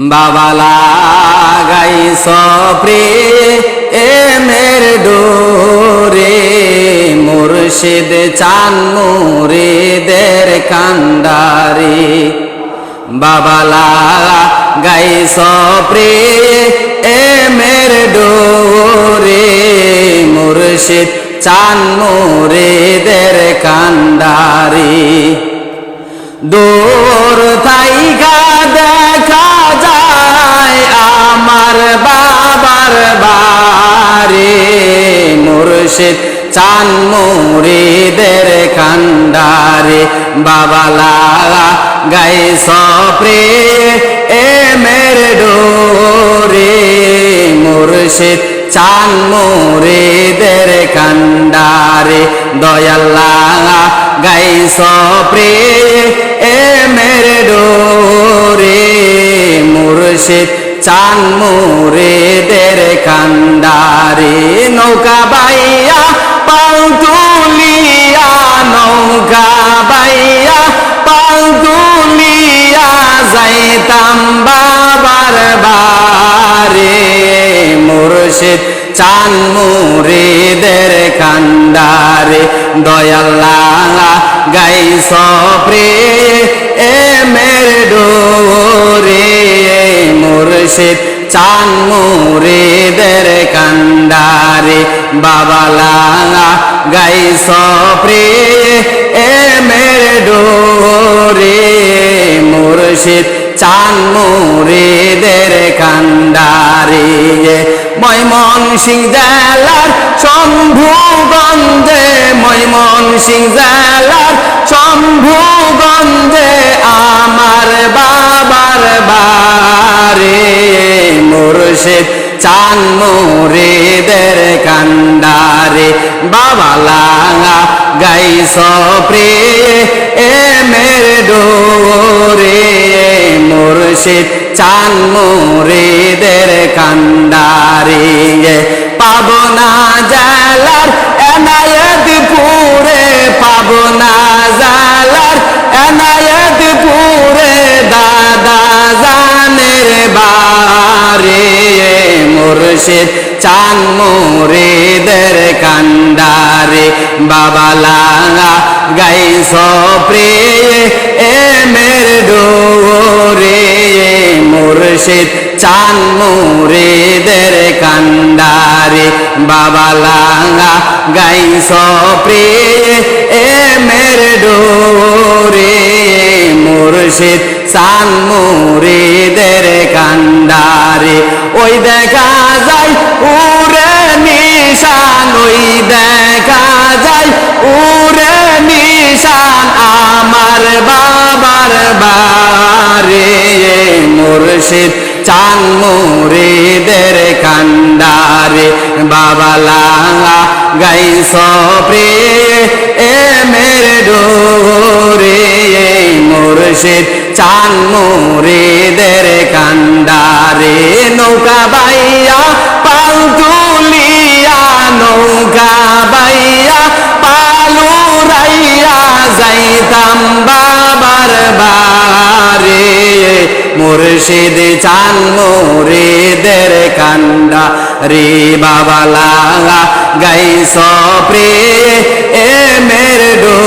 বাবালা গাই সপ্রে এ মের ডোরে, মুর্শিদ চান মুরিদের কান্ডারে। বাবালা গাই সপ্রে এ মের ডোরে, মুর্শিদ চান মুরিদের কান্ডারে। দূর থাইকা দেখা মুর্শিদ চান মুরিদের কান্ডারে বাবালা গাই সপ্রে, এ মের ডোরে। মুর্শিদ চান মুরিদের কান্ডারে দয়াল্লা গাই সপ্রে, এ মেরে ডোরে। মুর্শিদ চান মুরিদের কান্ডারে। নৌকা বাইয়া পাও তুলিয়া, নৌকা বাইয়া পাও তুলিয়া যাইতাম বাবার বারে মুর্শিদ চান মুরিদের কান্ডারে। দয়াল্লা গাই সপ্রে এ মের মুর্শিদ চান মুরিদের কান্ডারে। বাবালা গাই সপ্রে, এ মের ডোরে। মুর্শিদ চান মুরিদের কান্ডারে। ময়মন সিং জেলার শম্ভুগঞ্জে, ময়মন সিং জেলার শম্ভুগঞ্জে আমার চান মুরিদের কান্ডারে বাবালা গাই সপ্রে, এ মের ডোরে, মুর্শিদ চান মুরিদের কান্ডারে পাবনা জেলার এনায়ত পুরে পাবনা জেলার এনায়ত পুরে দাদা জানের বারে মুর্শিদ চান মুরিদের কান্ডারে। বাবালা গাই সপ্রে এ মের ডোরে মুর্শিদ চান মুরিদের কান্ডারে। বাবালা গাই সপ্রে এ মের ডোরে মুর্শিদ চান মুরিদের কান্ডারে। ওই দেখা যায় উরে নিশান, ওই দেখা যায় উরে নিশান আমার বাবার বারে মুর্শিদ চান মুরিদের কান্ডারে। বাবালা গাই সপ্রে এ মের ডোরে। মুর্শিদ চান মুরিদের কান্ডারে। নৌকা বাইয়া পাল তুলিয়া নৌকা বাইয়া পালু রাইয়া যাইতাম বাবার বারে মুর্শিদ চান মুরিদের কান্ডা রে বাবালা গাই সপ্রে এ মের ডো